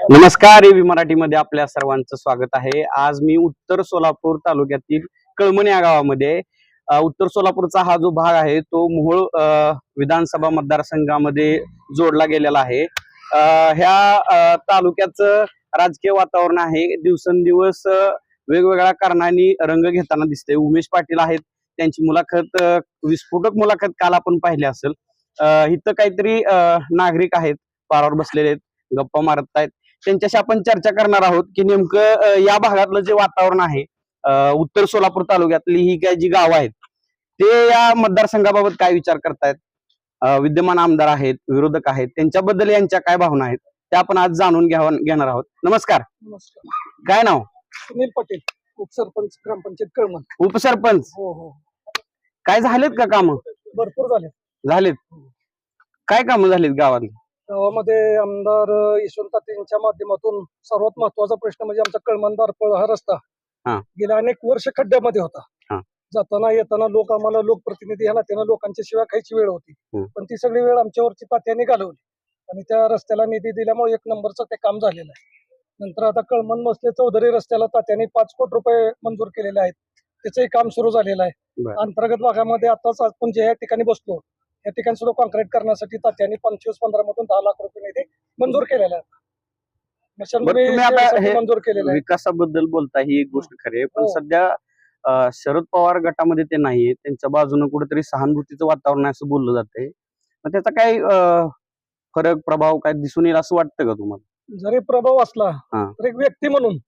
नमस्कार एव्ही मराठीमध्ये आपल्या सर्वांचं स्वागत आहे. आज मी उत्तर सोलापूर तालुक्यातील कळमण या गावामध्ये उत्तर सोलापूरचा हा जो भाग आहे तो मोहोळ विधानसभा मतदारसंघामध्ये जोडला गेलेला आहे. ह्या तालुक्याचं राजकीय वातावरण आहे. दिवसेंदिवस वेगवेगळ्या कारणांनी रंग घेताना दिसते उमेश पाटील आहेत त्यांची मुलाखत विस्फोटक मुलाखत काल आपण पाहिली असेल. इथं काहीतरी अ, नागरिक आहेत पारावर बसलेले आहेत गप्पा मारत आहेत. त्यांच्याशी आपण चर्चा करणार आहोत की नेमकं या भागातलं जे वातावरण आहे उत्तर सोलापूर तालुक्यातली ही काय जी गावं आहेत ते या मतदारसंघाबाबत काय विचार करतायत? विद्यमान आमदार आहेत विरोधक आहेत त्यांच्याबद्दल यांच्या काय भावना आहेत त्या आपण आज जाणून घ्याव घेणार आहोत. नमस्कार. नमस्कार. काय नाव? सुनील पटेल उपसरपंच ग्रामपंचायत कळमन. उपसरपंच? हो हो. काय झालेत का कामं? भरपूर झाले झालेत. काय कामं झालीत गावातली? गावामध्ये आमदार यशवंत यांच्या माध्यमातून सर्वात महत्त्वाचा प्रश्न म्हणजे आमचा कळमन दारपळ हा रस्ता हा. गेल्या अनेक वर्ष खड्ड्यामध्ये होता हा. जाताना येताना लोक आम्हाला लोकप्रतिनिधी ह्या नात्यानं लोकांच्या शिवाय खायची वेळ होती हम्म. पण ती सगळी वेळ आमच्यावरची तात्याने घालवली आणि त्या रस्त्याला निधी दिल्यामुळे एक नंबरचं ते काम झालेलं आहे नंतर आता कळमन मसले चौधरी रस्त्याला तात्याने पाच कोटी रुपये मंजूर केलेले आहेत त्याचंही काम सुरू झालेलं आहे बरं. अंतर्गत भागामध्ये आताच आपण जे या ठिकाणी बसतो या ठिकाणी सुद्धा कॉन्क्रीट करण्यासाठी तात्याने पंचवीस पंधरा मधून दहा लाख रुपये निधी मंजूर केलेला आहे तुम्ही आता हे- मंजूर केलेलं विकासाबद्दल बोलता ही एक गोष्ट खरी आहे पण हो. सध्या शरद पवार गटामध्ये ते नाहीये त्यांच्या बाजूने कुठेतरी सहानुभूतीचं वातावरण आहे असं बोललं जातंय मग त्याचा काय अ, फरक प्रभाव काय दिसून येईल असं वाटतं का तुम्हाला जरी प्रभाव असला हा. तर एक व्यक्ती म्हणून.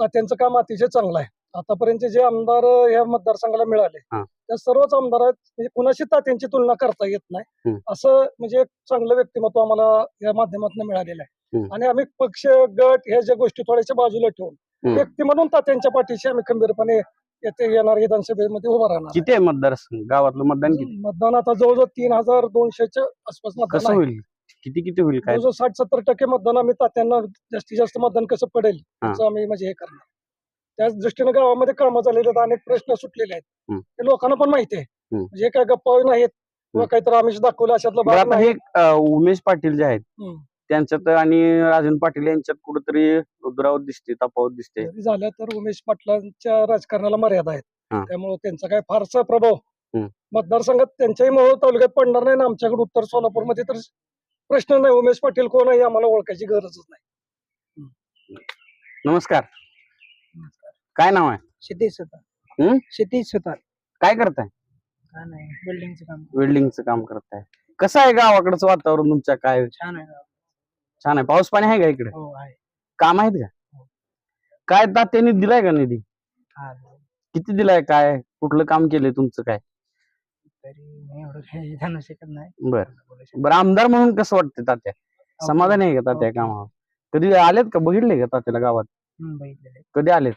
तात्यांचं काम अतिशय चांगलं आहे आतापर्यंत जे आमदार या मतदारसंघाला मिळाले हा. त्या सर्वच आमदार आहेत म्हणजे कुणाशी तात्यांची तुलना करता येत नाही हम्म. असं म्हणजे एक चांगलं व्यक्तिमत्व आम्हाला या माध्यमातून मिळालेलं आहे हम्म. आणि आम्ही पक्ष गट ह्या ज्या गोष्टी थोड्याशा बाजूला ठेवून हम्म. व्यक्ती म्हणून तात्यांच्या पाठीशी आम्ही खंबीरपणे येथे येणार विधानसभेमध्ये उभा राहणार किती आहे मतदारसंघ गावातलं मतदान किती मतदान आता जवळजवळ तीन हजार दोनशेच्या आसपास मतदान कसं आहे. होईल किती किती होईल काय जवळजवळ साठ सत्तर टक्के मतदान आम्ही तात्यांना जास्तीत जास्त मतदान कसं पडेल हा. त्याचं आम्ही म्हणजे हे करणार त्याच दृष्टीने गावामध्ये कामं झालेले आहेत अनेक प्रश्न सुटलेले आहेत हम्म. ते लोकांना पण माहिती आहे हम्म. म्हणजे काय गप्पा नाहीत किंवा. काहीतरी आमिष दाखवलं अशातला बरं भाग आता नाही हे अ, उमेश पाटील जे आहेत हम्म. त्यांच्यात आणि राजन पाटील यांच्यात कुठेतरी रुद्रावत दिसते तफावत दिसते जरी झालं तर उमेश पाटलांच्या राजकारणाला मर्यादा आहेत हा. त्यामुळे त्यांचा काय फारसा प्रभाव हम्म. मतदारसंघात त्यांच्याही मोहोळ तालुक्यात पडणार नाही ना आमच्याकडे उत्तर सोलापूरमध्ये तर प्रश्न नाही उमेश पाटील कोण आहे हे आम्हाला ओळखायची गरजच नाही नमस्कार काय नाव आहे? शेतीच होता हम्म? होता काय करताय? काय नाही बिल्डिंगचं काम वेल्डिंगचं काम करताय. कसं आहे गावाकडचं वातावरण तुमच्या? काय? छान आहे छान आहे. पाऊस पाणी आहे का इकडे? हो आहे. काम आहेत का? काय तात्याने दिलाय का निधी? किती दिलाय? काय? कुठलं काम केलंय तुमचं काय? तरी मी एवढं काही जाणू शकत नाही. बर. बरं आमदार म्हणून कसं वाटतं तात्या? समाधान आहे का तात्या कामावर? कधी आलेत का? बघितले का तात्याला गावात? बघितलेले. कधी आलेत?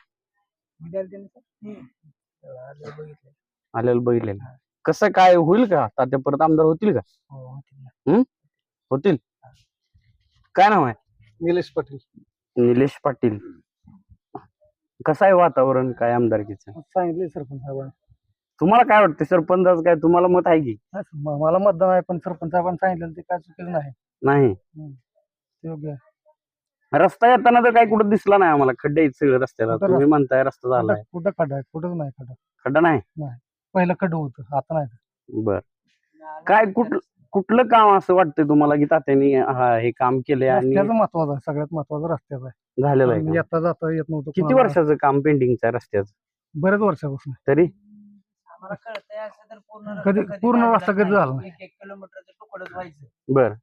आलेलं बघितलेलं. कसं काय होईल का? तात्या परत आमदार होतील का? हो होतील काय नाव आहे? निलेश पाटील. निलेश पाटील. कसं आहे वातावरण? काय आमदारकीचं? सांगितले सरपंच साहेबांनी तुम्हाला काय वाटतं? सरपंचाचं काय? तुम्हाला मत आहे की? म- मला मतदान आहे पण सरपंच साहेबांनी सांगितलं ते काय चुकीचं नाही. नाही. ते योग्य आहे. रस्ता येताना तर काय कुठं दिसला नाही आम्हाला. खड्डे आहेत सगळे रस्त्याला. कुठं तुम्ही म्हणताय रस्ता झालाय. कुठं खड्डा आहे? कुठंच नाही खड्डा. खड्डा नाही? पहिलं खड्डं होतं आता नाही बर. काय कुठ कुठलं काम असं वाटतंय तुम्हाला की तात्याने हा हे काम केलंय आणि रस्त्याचं महत्वाचं आहे सगळ्यात महत्वाचं रस्त्याचं आहे. झालेलं आहे आम्ही? येता जाता येत नव्हतं किती कोणाला. वर्षाचं काम पेंडिंगचं आहे रस्त्याचं? बरेच वर्षापासून तरी? आम्हाला कळतंय असं तर पूर्ण कधी- रस्ता पूर्ण रस्ता कधी झाला नाही. एक एक किलोमीटरचं तुकडच व्हायचं. बर.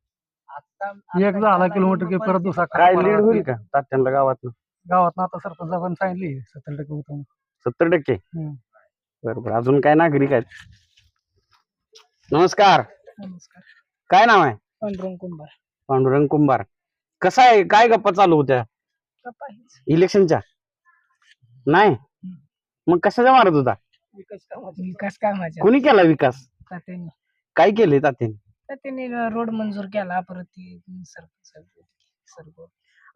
एक झाला किलोमीटर की परत दुसरा काय लीड होईल का तात्यांना गावात गावात आता सरपंच साहेबांनी सांगितली सत्तर टक्के होतं सत्तर टक्के. बरोबर. अजून काय नागरिक आहेत? नमस्कार. नमस्कार. काय नाव आहे? पांडुरंग कुंभार. पांडुरंग कुंभार. कसं आहे? काय गप्पा चालू होत्या? इलेक्शनच्या? नाही? मग कशाच्या मारत होता? विकास कामाचे विकास कामाचे कोणी केला विकास? तात्यांनी. काय केले तात्याने? तात्यांनी रोड मंजूर केला परत ती सरपंच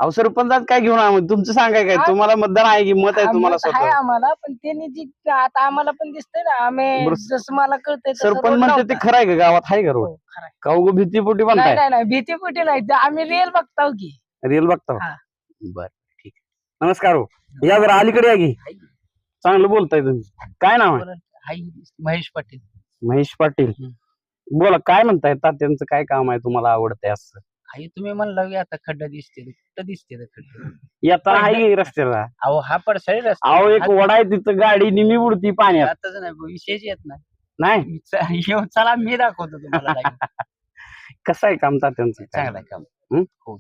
अहो सरपंच आज काय घेऊन आम्ही? तुमचं सांगाय काय? तुम्हाला मतदान आहे की मत आहे तुम्हाला आहे स्वतः आम्हाला पण त्यांनी जी आता आम्हाला पण दिसतंय ना आम्ही बरं. जसं मला कळतंय तसं सरपंच रोड म्हणते ते लावता. खरं आहे का? गावात आहे का रोड? हो, खरं आहे. का उगं भीतीपोटी नाही म्हणताय नाही नाही भीतीपुटी नाही. ते आम्ही रिअल बघताव की. रिअल बघता? हो? हा. बर ठीक आहे. नमस्कार हो. या जरा अलीकडे या की. चांगलं बोलताय तुम्ही. काय नाव आहे? हाय महेश पाटील. महेश पाटील. बोला काय म्हणताय? तात्यांचं काय काम आहे? तुम्हाला आवडतंय असं? हाय तुम्ही म्हणलं की आता खड्डा दिसते कुठं दिसते ते खड्डा? येताना आहे रस्त्याला. अहो हा पडसाळी रस्ता अहो एक वडा आहे तिथं गाडी निमी बुडती पाण्यात. आताच नाही विशेष येत नाही. नाही? च- चला मी दाखवतो तुम्हाला. कसं आहे काम तात्यांचं? काय? चांगलं आहे काम.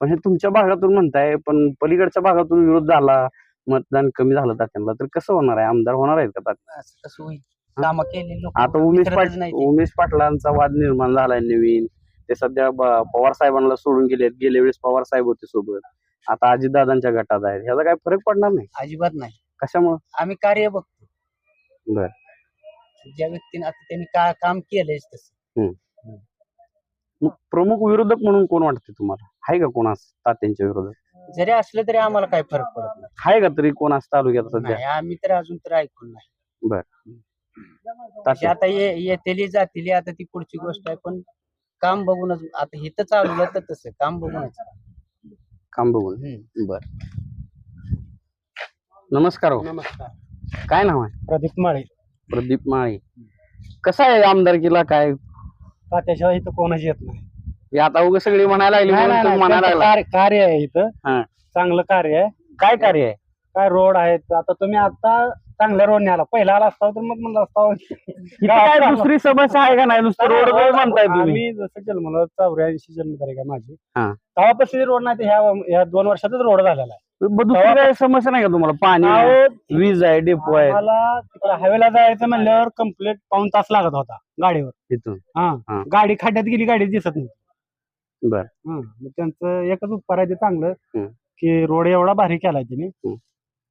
पण हे तुमच्या भागातून म्हणताय पण पलीकडच्या भागातून विरोध झाला मतदान कमी झालं तात्यांना तर कसं होणार आहे? आमदार होणार आहेत का तात्या? असं कसं होईल? काम केले लोक आता उमेश पाटील नाही ते. उमेश पाटलांचा वाद निर्माण झालाय नवीन. ते सध्या ब- पवार साहेबांना सोडून गेलेत. गेल्या वेळेस पवार साहेब होते सोबत. आता अजितदादांच्या गटात आहेत. ह्याचा काय फरक पडणार नाही? अजिबात नाही. कशामुळे? आम्ही कार्य बघतो. बर. ज्या व्यक्तीने आता त्यांनी का काम केलंय तसं. प्रमुख विरोधक म्हणून कोण वाटते तुम्हाला? आहे का कोण असं तात्यांच्या विरोधात? जरी असलं तरी आम्हाला काय फरक पडत नाही. आहे का तरी कोण असं तालुक्यात सध्या? नाही, आम्ही तर अजून तर ऐकून नाही. म्हणजे तात्या आता ये येतेली जातेली आता ती पुढची गोष्ट आहे पण काम बघूनच आता इथं चालवलं तर तसं काम बघूनच. काम बघून. बर. नमस्कार हो. नमस्कार. काय नाव आहे? प्रदीप माळे. प्रदीप माळी. कसं आहे आमदारकीला काय? तात्याशिवाय इथं कोणाची येत नाही. हे आता उगा सगळी म्हणायला लागली नाही, म्हणून नाही, तुम्ही म्हणायला त्यांचं लागला. कार्य कार्य आहे इथं. हा. चांगलं कार्य आहे. काय कार्य आहे? काय रोड आहेत? आता तुम्ही आता चांगल्या रोडने आला. पहिला आला असता तर मग म्हणलं असता. इथं काय दुसरी समस्या आहे का नाही? नुसतं रोड म्हणताय तुम्ही. आम्ही जसं जन्मलो चौऱ्याऐंशी जन्मतारीख आहे माझी. हा. तेव्हापासून रोड नाही तर ह्या ह्या दोन वर्षातच रोड झालेला आहे. दुसरी काय समस्या नाही का तुम्हाला? पाणी आहे, अहो, वीज आहे डेपो आहे. आम्हाला तिकडे हायवेला जायचं म्हणल्यावर कंप्लीट पाऊन तास लागत होता गाडीवर. तिथून हा. हा. गाडी खड्ड्यात गेली गाडी दिसत नाही बर. हा, मग त्यांचं एकच उपकार आहे ते चांगलं हम्म. की रोड एवढा भारी केलाय त्यांनी हम्म.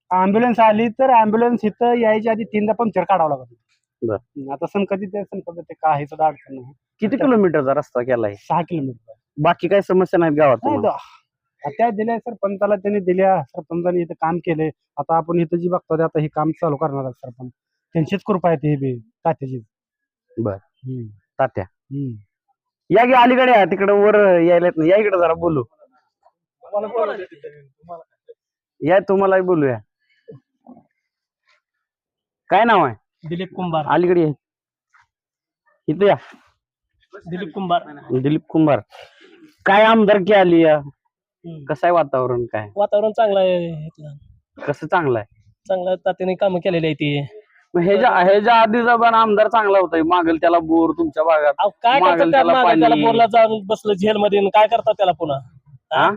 अँब्युलन्स आली तर अँब्युलन्स इथं यायच्या आधी तीनदा पंक्चर काढावं लागत होतं. बर. हम्म, आता संकटी ते संकट ते काही सुद्धा अडचण नाही. किती किलोमीटरचा रस्ता केलाय? सहा किलोमीटर. बाकी काही समस्या नाहीत गावात नाही तुम्हाला? तो- त्या दिल्या सरपंचाला त्यांनी दिल्या सरपंचाने इथं काम केले. आता आपण इथं जी बघतो ते आता हे काम चालू करणार आहे सरपंच. त्यांचीच कृपा आहे ते बी तात्याची बर. तात्या. या की अलीकडे या तिकडे वर यायला येत नाही. या इकडे जरा बोलू. या तुम्हालाही बोलूया. काय नाव आहे? दिलीप कुंभार. अलीकडे या. इथं या. दिलीप कुंभार. दिलीप कुंभार. काय आमदारकी आली या? कसं आहे वातावरण काय? वातावरण चांगलं आहे इथलं. कसं चांगलं आहे? चांगलं तात्याने काम केलेली आहे ती. मग ह्याच्या ह्याच्या आधीचा पण आमदार चांगला होता मागल त्याला बोर तुमच्या भागात. अहो, काय मागेल करतात त्याला त्याला पाणी. बोरला जाऊन बसलं जेल मध्ये काय करतात त्याला पुन्हा? हा?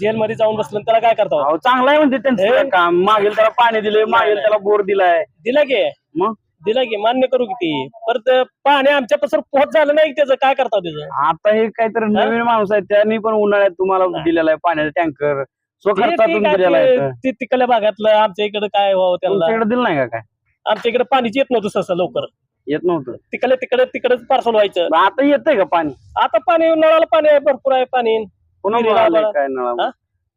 जेल मध्ये जाऊन बसलं त्याला काय करतात अहो, चांगलं आहे म्हणते त्यांचं हे? काम. मागेल त्याला पाणी दिले मागेल. त्याला बोर दिलाय. दिला की? मग? दिला की मान्य करू की ती. परत पाणी आमच्या पसर पोहोच झालं नाही त्याचं काय करता त्याचं? आता हे काहीतरी नवीन माणूस आहे त्यांनी पण उन्हाळ्यात तुम्हाला. दिलेला आहे पाण्याचा टँकर. स्वखर्चातून दिलेला आहे ते- ते तिकडल्या भागातलं आमच्या इकडे काय व्हावं त्याला? तुमच्याकडे दिलं नाही का काय? आमच्या इकडे पाणीच येत नव्हतं ससं लवकर. येत नव्हतं. तिकडे तिकडे तिकडेच पार्सल व्हायचं. आता येतंय का पाणी? आता पाणी नळाला पाणी आहे भरपूर आहे पाणी. पुन्हा विहिरीला आलंय आम्हाला- काय नळा हा?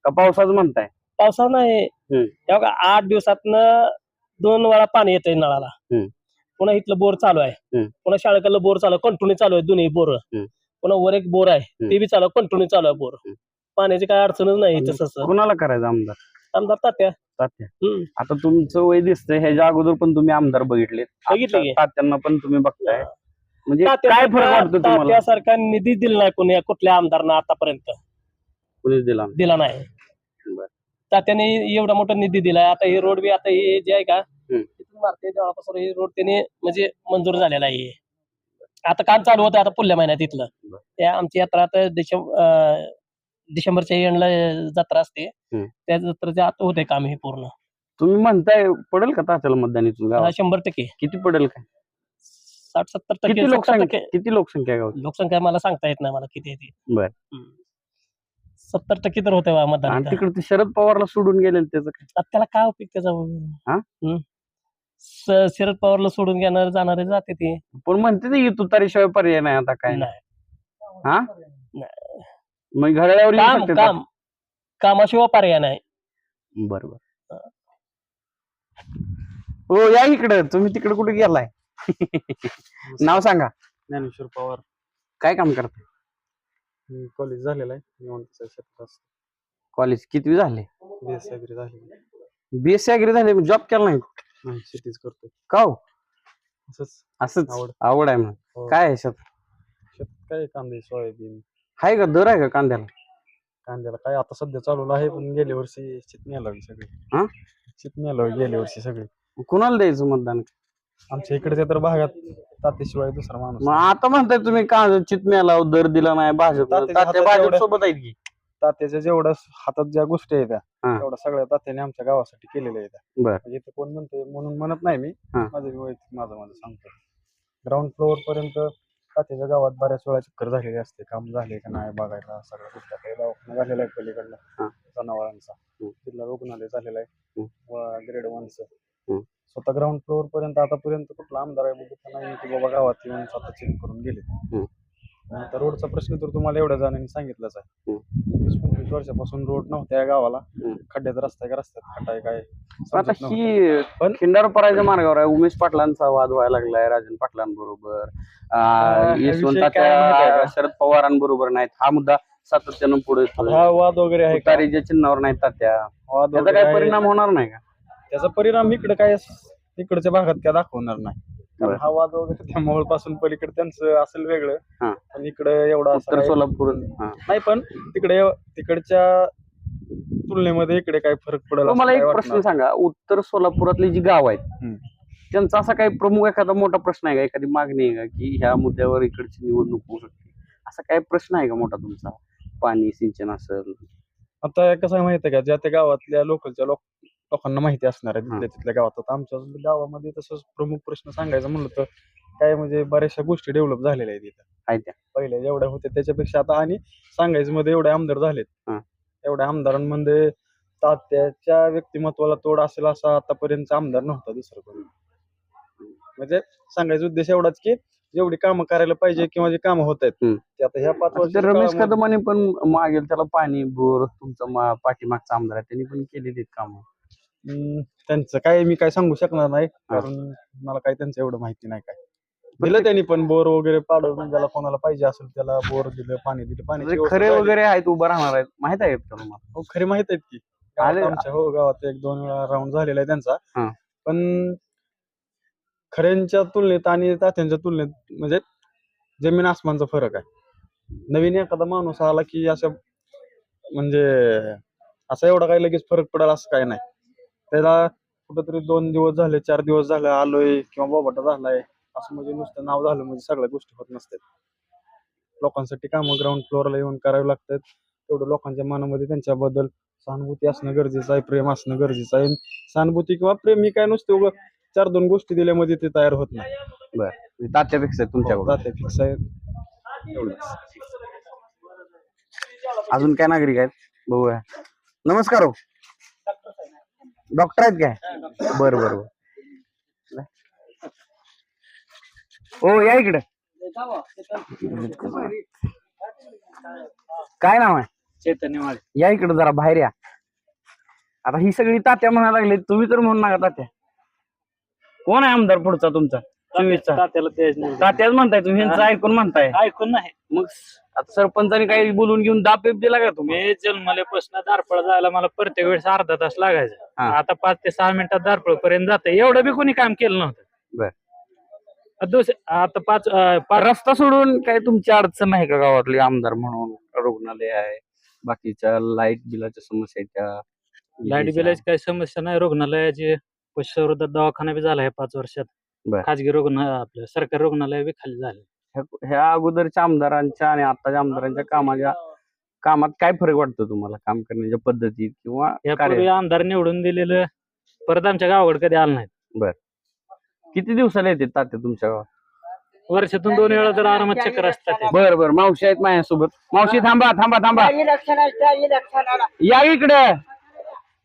का पावसाचं म्हणताय? पावसा नाही. हम्म. आठ दिवसातनं दोन वेळा पाणी येतंय नळाला. हम्म. पुन्हा इथलं बोर चालू आहे. हम्म. पुन्हा शाळेकडलं बोर चालू कंटिन्यू चालू आहे दोन्ही बोर. हम्म. पुन्हा वर एक बोर आहे. ते बी चालू कंटिन्यू चालू आहे बोर. हम्म. पाण्याची काय अडचणच नाही ससं. कुणाला करायचं आमदार? आमदार तात्या. तात्या. हम्म. आता तुमचं वय दिसतंय. ह्याच्या अगोदर पण तुम्ही आमदार बघितले बघितले की. तात्यांना पण तुम्ही बघताय. म्हणजे काय फरक वाटतो तुम्हाला? तात्यासारखा निधी दिला नाही कोणी कुठल्या आमदारना आतापर्यंत. कुणीच दिला दिला नाही बरं. तात्याने एवढा मोठा निधी दिलाय आता हे रोड बी आता हे जे आहे का हम्म. तिथून मारते देवळापासून हे रोड त्याने म्हणजे मंजूर झालेला आहे. आता काम चालू होतं आता पुढल्या महिन्यात इथलं बरं. त्या आमची यात्रा आता डिसेंबर डिसेंबरच्या एंडला जत्रा असते हम्म. त्या जत्रेच्या आता होते काम हे पूर्ण तुम्ही म्हणताय पडेल का तात्याला मतदान इथून हा, गावात शंभर टक्के किती पडेल काय साठ सत्तर किती टक्के सत्तर लोकसंख्या टक्के किती लोकसंख्या आहे गावात लोकसंख्या मला सांगता येत नाही मला किती आहे ती बरं. हम्म. सत्तर टक्के तर होते मतदान आणि. तिकडे ते शरद पवारला सोडून गेले त्याचं काय? आता त्याला काय उपयोग त्याचा? हा? हम्म. स- शरद पवारला सोडून घेणार जाणारे जाते ते. पण म्हणते ते की तुतारीशिवाय पर्याय नाही आता काय. नाही. हा? नाही. मग घड्याळावर येऊ काम शकते का? काम. कामाशिवाय पर्याय नाही. बरोबर. हो या इकडे. तुम्ही तिकडे कुठे गेलाय? नाव सांगा. ज्ञानेश्वर पवार. काय काम कॉलेज झालेलं आहे निवांत शेतात असतो. कॉलेज कितवी झाले? बेस वगैरे झाली. बीएससी अग्री झाले जॉब केला नाही नाही शेतीच करतोय. का हो? असंच. असंच? आवड. आवड आहे म्हणून. हो. काय आहे शेत शेतात काय कांदे सोयाबीन. आहे का? दर आहे का कांद्याला? कांद्याला काय? आता सध्या चालू आहे पण गेल्या वर्षी शेत मिळाली सगळी. हा? शेत मिळालं गेल्या वर्षी सगळी. कुणाला द्यायचं मतदान? आमच्या इकडच्या तर भागात तात्याशिवाय दुसरा माणूस मग आता म्हणताय तुम्ही का चितम्याला दर दिला नाही भाजप तात्याच्या तात्या हातात भाजप एवढं- सोबत आहेत की तात्याच्या जेवढ्या हातात ज्या गोष्टी आहेत त्या हा. तेवढ्या सगळ्या तात्याने आमच्या गावासाठी केलेल्या आहेत बर. म्हणजे इथं कोण म्हणते म्हणून म्हणत नाही मी हा. माझं मी वैयक्तिक माझं माझं सांगतो ग्राउंड फ्लोअर पर्यंत तात्याच्या गावात बऱ्याच वेळा चक्कर झालेली असते काम झाले का नाही बघायला सगळ्या गोष्टी आता दवाखाना झालेला आहे हा. पलीकडला जनावरांचा हम्म. जिल्हा रुग्णालय झालेला आहे हम्म. ग्रेड वनचं हम्म. स्वतः ग्राउंड फ्लोअर पर्यंत आतापर्यंत कुठला आमदार आहे बघितला नाही की बाबा गावात येऊन स्वतः चेक करून गेले आता रोडचा प्रश्न तर तुम्हाला एवढ्या जणांनी सांगितलाच आहे. वीस पंचवीस वर्षापासून रोड नव्हत्या या गावाला. खड्ड्यात रस्ता का रस्त्यात खड्डा आहे काय पण आता नव्हतं. ही पण- खिंडारपराच्या मार्गावर आहे उमेश पाटलांचा वाद व्हायला लागलाय राजन पाटलांबरोबर त्या? शरद पवारांबरोबर नाहीत हा मुद्दा सातत्यानं पुढे हा वाद वगैरे आहे का? तुतारीच्या चिन्हावर नाहीत तात्या वाद त्याचा काय. परिणाम होणार नाही का त्याचा परिणाम इकडे काय इकडच्या भागात काय दाखवणार नाही. कारण. हा वाद वगैरे त्या मोहोळपासून पलीकडे त्यांचं असेल वेगळं. हा. पण इकडे एवढा असं उत्तर सोलापूर हा. नाही पण तिकडे तिकडच्या तुलनेमध्ये इकडे काय फरक पडेल असं मला काय एक वाटणार? प्रश्न सांगा. उत्तर सोलापुरातली जी गाव आहेत हम्म. त्यांचा असा काही प्रमुख एखादा मोठा प्रश्न आहे का? एखादी मागणी आहे का की ह्या मुद्द्यावर इकडची निवडणूक होऊ शकते? असा काही प्रश्न आहे का मोठा तुमचा? पाणी सिंचन असेल. आता कसं आहे माहिती आहे का? ज्या त्या गावातल्या लोकलच्या लोक लोकांना माहिती असणार आहे. तिथल्या तिथल्या गावात आता आमच्या गावामध्ये तसंच प्रमुख प्रश्न सांगायचं म्हणलं तर काय म्हणजे बऱ्याचशा गोष्टी डेव्हलप झालेल्या आहेत इथं आहे त्या जेवढ्या होत्या त्याच्यापेक्षा आता आणि सांगायचं मध्ये एवढे आमदार झालेत हा. एवढ्या आमदारांमध्ये तात्याच्या व्यक्तिमत्वाला तोड असेल असा आतापर्यंत आमदार नव्हता दुसरं कोणी म्हणजे सांगायचा उद्देश एवढाच की जेवढी कामं करायला पाहिजे किंवा जे कामं होत आहेत हम्म. ते आता ह्या पाच आता ते वर्षाच्या रमेश कदमाने पण मागेल त्याला पाणी बोर तुमचा मा- पाठीमागचा आमदार आहे त्यांनी पण केलेली काम त्यांचं काय मी काय सांगू शकणार नाही. कारण मला काय त्यांचं एवढं माहिती नाही काय. दिलं त्यांनी पण बोर वगैरे पाडवून ज्याला कोणाला पाहिजे असेल त्याला बोर दिलं पाणी दिलं पाणी खरे वगैरे आहेत उभं राहणार आहेत. माहीत आहे का तुम्हाला? हो खरे माहीत आहेत की. गावात आले- आमच्या हो गावात एक दोन वेळा राऊंड झालेला आहे त्यांचा. पण खऱ्यांच्या तुलनेत आणि तात्यांच्या तुलनेत म्हणजे जमीन आसमानचा फरक आहे. नवीन एखादा माणूस आला की असं म्हणजे असं एवढा काही लगेच फरक पडेल असं काही नाही. त्याला कुठंतरी दोन दिवस झाले चार दिवस झाले आलोय किंवा बोबाटा झालाय. असं म्हणजे नुसतं नाव झालं म्हणजे सगळ्या गोष्टी होत नसतात. लोकांसाठी कामं ग्राउंड फ्लोअरला येऊन करावी लागतात. तेवढं लोकांच्या मनामध्ये त्यांच्याबद्दल सहानुभूती असणं गरजेचं आहे प्रेम असणं गरजेचं आहे. सहानुभूती किंवा प्रेम ही काय नसते उगा चार दोन गोष्टी दिल्यामध्ये ते तयार होत नाही. फिक्स आहे एवढंच. अजून काय नागरिक आहेत? बघूया. नमस्कार हो. डॉक्टर आहेत काय बर बर बर. हो या इकडे. काय नाव आहे? चैतन्य माळे या इकडे जरा बाहेर या. आता ही सगळी तात्या म्हणायला लागले तुम्ही तर म्हणू नका तात्या. कोण आहे आमदार पुढचा तुमचा? चोवीसचा. तात्याला तेच नाही. तात्याच म्हणताय तुम्ही ऐकून म्हणताय. ऐकून नाही. मग आता सरपंचाने काही बोलून घेऊन दापेप दिला का तुम्ही? मी जन्मल्यापासून दारपळ जायला मला प्रत्येक वेळेस अर्धा तास लागायचा. हा. आता पाच ते सहा मिनिटात दारपळ पर्यंत जाते. एवढं बी कोणी काम केलं नव्हतं. बर. दुसरे आता पाच अं, पाच रस्ता सोडून काय तुमची अडचण नाही का गावातली आमदार म्हणून? रुग्णालय आहे बाकीच्या लाइट बिलाच्या समस्या आहेत त्या. लाइट बिलाची काही समस्या नाही. रुग्णालयाची पशुसंवर्धक दवाखाना बी झाला आहे पाच वर्षात. बर. खाजगी रुग्ण आपलं सरकारी रुग्णालय बी खाली झाले. ह्या- ह्या अगोदरच्या आमदारांच्या आणि आताच्या आमदारांच्या कामाच्या कामात काय फरक वाटतो तुम्हाला? काम करण्याच्या पद्धतीत किंवा यापूर्वी कार्य आमदार निवडून दिलेलं परत आमच्या गावाकडे कधी आलं नाही किती दिवसाला येते तात्या तुमच्या गावात? वर्षातून दोन वेळा तर आरामात चक्कर असतात ते. बर बर. मावशी आहेत माझ्यासोबत. मावशी थांबा थांबा थांबा. या इकडे.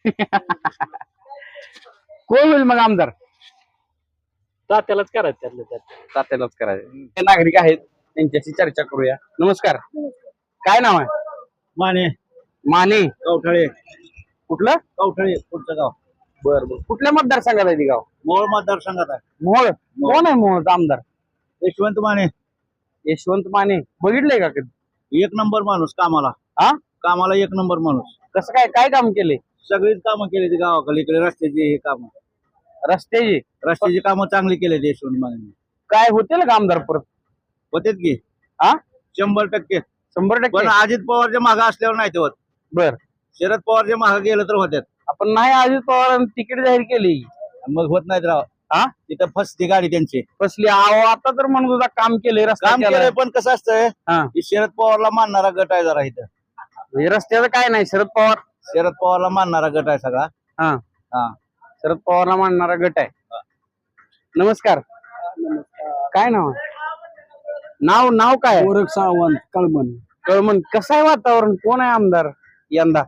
कोण होईल मग आमदार? तात्यालाच करायचं त्यातलं त्यात. तात्यालाच करायचं. हे नागरिक आहेत त्यांच्याशी चर्चा करूया. नमस्कार. काय नाव आहे? माने. माने. कवठाळे कुठलं? कवठाळे पुढचं गाव. बर बर. कुठल्या मतदारसंघात आहे ती गाव? मोळ मतदारसंघात आहे. मोहोळ? कोण आहे मोहोळचा आमदार? यशवंत माने. यशवंत माने. बघितलंय का कधी? एक नंबर माणूस कामाला. हा? कामाला एक नंबर माणूस. कसं काय काय काम केले? सगळीच कामं केली ती गावाकडे इकडे रस्त्याची हे काम. रस्त्याची. रस्त्याची कामं चांगली केली यशवंत माने काय होतील का आमदार परत? होतेत की. हा? शंभर टक्के. शंभर टक्के? पण अजित पवारच्या मागे असल्यावर नाही ते होत बर. शरद पवारच्या मागे गेलं तर होत्यात. आपण नाही अजित पवारांनी तिकीट जाहीर केली. मग होत नाहीत राव. हा? तिथं फसती गाडी त्यांची. कसली आहो आता तर म्हणून तुझा काम केलंय रस्ता काम केलाय. केलंय पण कसं असतंय? हा. की शरद पवारला मानणारा गट आहे जरा इथं. म्हणजे रस्त्याचं काय नाही शरद पवार. शरद पवारला मानणारा गट आहे सगळा. शरद पवारला मानणारा गट आहे नमस्कार काय नाव? नाव नाव काय? गोरख सावंत कळमन कळमन कसं आहे वातावरण कोण आहे आमदार यंदा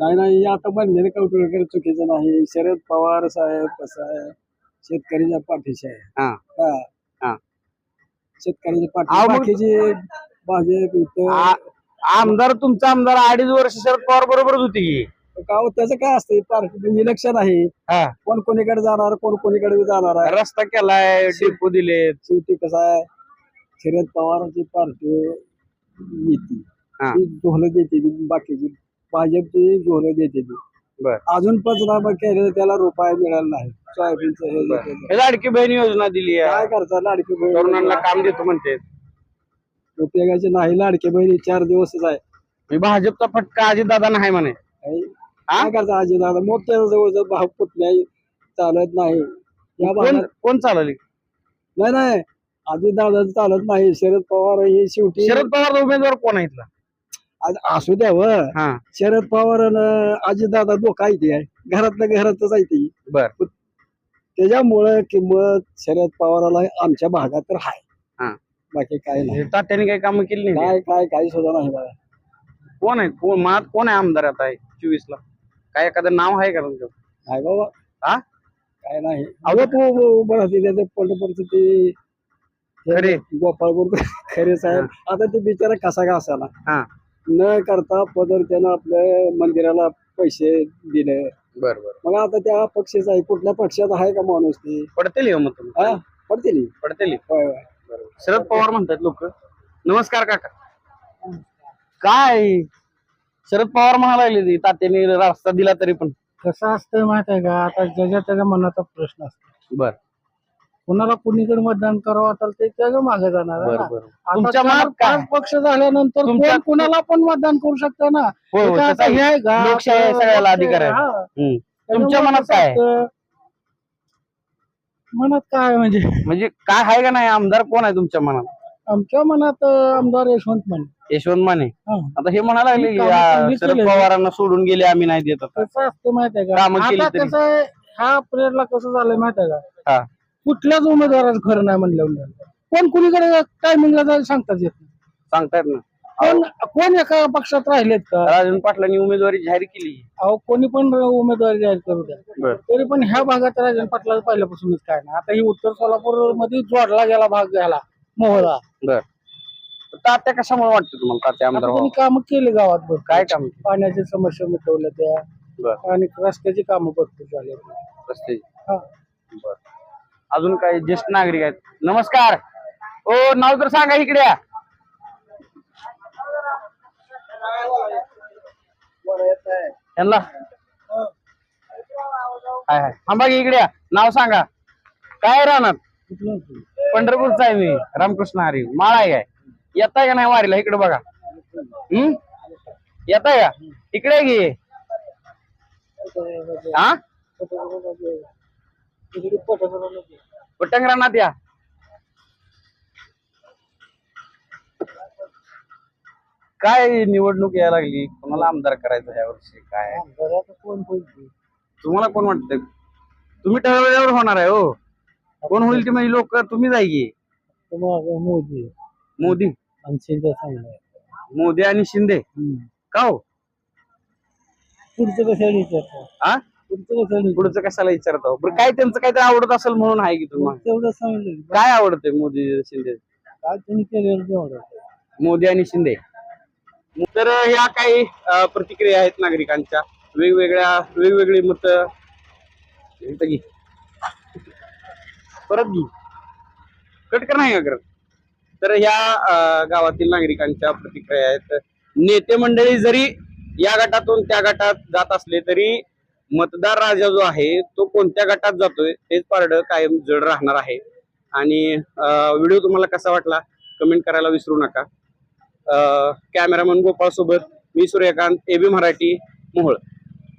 नाही नाही आता बनलेले कौटुंबिक चुकीचं नाही शरद पवार साहेब कसं आहे शेतकऱ्याच्या पाठीशी आहे हा. हा. हा. शेतकऱ्याच्या अहो, पाठी मग- बाकीचे भाजप इथं आमदार तुमचा आमदार अडीच वर्ष शरद पवार बरोबरच होती की गाव त्याचं काय असते पार्टी इलेक्शन आहे. हा. कोण कोणीकडे जाणार कोण कोणीकडे जाणार आहे. रस्ता केलाय डिपो दिले शेवटी कसं आहे शरद पवारांची पार्टी येते. हा. ती झोलं देते ती बाकीची भाजपची झोलं देते ती. बर. अजून पंचनामा केले त्याला रुपये मिळाला नाही सोयाबीनचं हे बर. हे लाडकी बहीण योजना दिली काय आहे करता लाडकी तरुणांना बहीण काम देतो म्हणते. उपयोगाचे नाही लाडकी बहिणी चार दिवसच आहे. मी भाजपचा फटका अजित दादा नाही म्हणे. काय करता आजी दादा? त्याचा जवळजवळ भाव कुठल्याही चालत नाही. या कोण भागात कोण चालवली? नाही नाही. आजी दादा चालत नाही. शरद पवार हे शेवटी शरद पवार उमेदवार कोण आहे इथला? आज असू द्या व. हा. शरद पवार अजित दादा दोघं आहे ते घरातल्या घरातच आहे ती. बर. त्याच्यामुळं किंमत शरद पवाराला आमच्या भागात तर हा. आहे बाकी काय नाही. तात्याने काही कामं केली नाही? काय काय काही सुद्धा नाही बघा कोण आहे? कोण मनात कोण आहे आमदार आता? चोवीस ला काय एखादं नाव आहे का तुमचं? नाही बाबा. हा? काय नाही. अगं तू उभं राहते त्याचं पंढरपूरचं ते खरे. गोपाळ गुरु खरे साहेब. आता ते बिचारा कसा का असाला हा. न करता पदर त्यानं आपल्या मंदिराला पैसे दिले. बर बर. मग आता त्या पक्षाचा आहे. कुठल्या पक्षाचा आहे का माणूस ते? पडतेली हो मग तुम्ही. हा? पडतील. पडतेली. होय होय. शरद पवार म्हणतात लोक. नमस्कार काका. काय? शरद पवार ते तात्याने रस्ता दिला तरी पण. कसं असतं माहीत आहे का? आता ज्याच्या त्याच्या मनाचा प्रश्न असतो. बर. कुणाला कुणीकडे मतदान करावं तर ते त्याच्यामागे जाणार? पाच पक्ष झाल्यानंतर कोण कुणाला पण मतदान करू शकतं ना? हे आहे. का? लोकशाही अधिकार आहे. तुमच्या मनात काय मनात काय म्हणजे? म्हणजे काय आहे का नाही? आमदार कोण आहे तुमच्या मनात? आमच्या मनात आमदार यशवंत माने. यशवंत माने. हा. आता हे म्हणायला लागले की आ, शरद. पवारांना सोडून गेले आम्ही नाही देत आता. कसं असतं माहीत आहे कामं का केली आता तरी. कसं आहे पिरियडला कसं झालंय माहीत आहे हा. का कुठल्याच उमेदवाराचं खरं नाही म्हणलं कोण कुणीकडे टायमिंगला जायला सांगताच येत नाही. सांगतायत ना कोण कोण एका पक्षात राहिलेत का? राजन पाटलांनी उमेदवारी जाहीर केली. अहो कोणी पण उमेदवारी जाहीर करू द्या. बर. तरी पण ह्या भागात राजन पाटला पहिल्यापासूनच काय नाही. आता ही उत्तर सोलापूरमध्ये जोडला गेला भाग घ्यायला मोहळा. बर. तात्या कशामुळे वाटतं तुम्हाला? तात्या आमदार व्हावं? कामं केले गावात भरपूर. काय काम? केलं? पाण्याच्या समस्या मिटवल्या त्या. बर. आणि रस्त्याची कामं भरपूर झाले. रस्ते हा. बर. अजून काही ज्येष्ठ नागरिक आहेत? नमस्कार. ओ नाव तर सांगा इकडे या. यांना? हाय हाय. थांबा की इकडे या. नाव सांगा. काय राहणार? पंढरपूरचा आहे मी. रामकृष्ण हरी. माळा आहे. काय येताय का नाही वारीला? इकडे बघा. हम्म? येताय का? इकडे घे हा? पटंगरानात या. काय निवडणूक यायला लागली? कोणाला आमदार करायचं या वर्षी? काय? कोण होईल तुम्हाला कोण वाटतंय? तुम्ही ठरवल्यावर होणार आहे हो. कोण होईल ते म्हणजे लोक तुम्ही जाय की. मोदी. मोदी. आणि शिंदे चांगलं. मोदी आणि शिंदे. का हो? पुढचं कशाला विचारतो हा पुढचं कशाला पुढचं कशाला विचारतो बरं काय त्यांचं काहीतरी आवडत असेल म्हणून आहे की तुम्हाला? तेवढं सांगितलं काय आवडतंय मोदी शिंदे? काय त्यांनी केलेलं तेवढं मोदी आणि शिंदे. तर ह्या काही अ, प्रतिक्रिया आहेत नागरिकांच्या. वेगवेगळ्या वेगवेगळी मत. परत घे. कट कर नाही का करत? तर ह्या गावातील नागरिकांच्या प्रतिक्रिया आहेत. नेते मंडळी जरी या गटातून त्या गटात जात असले तरी मतदार राजा जो आहे तो कोणत्या गटात जातोय तेच पारड कायम जड राहणार आहे. आणि व्हिडिओ तुम्हाला कसा वाटला कमेंट करायला विसरू नका. कॅमेरामन गोपाळ सोबत मी सूर्यकांत एबी मराठी मोहोळ.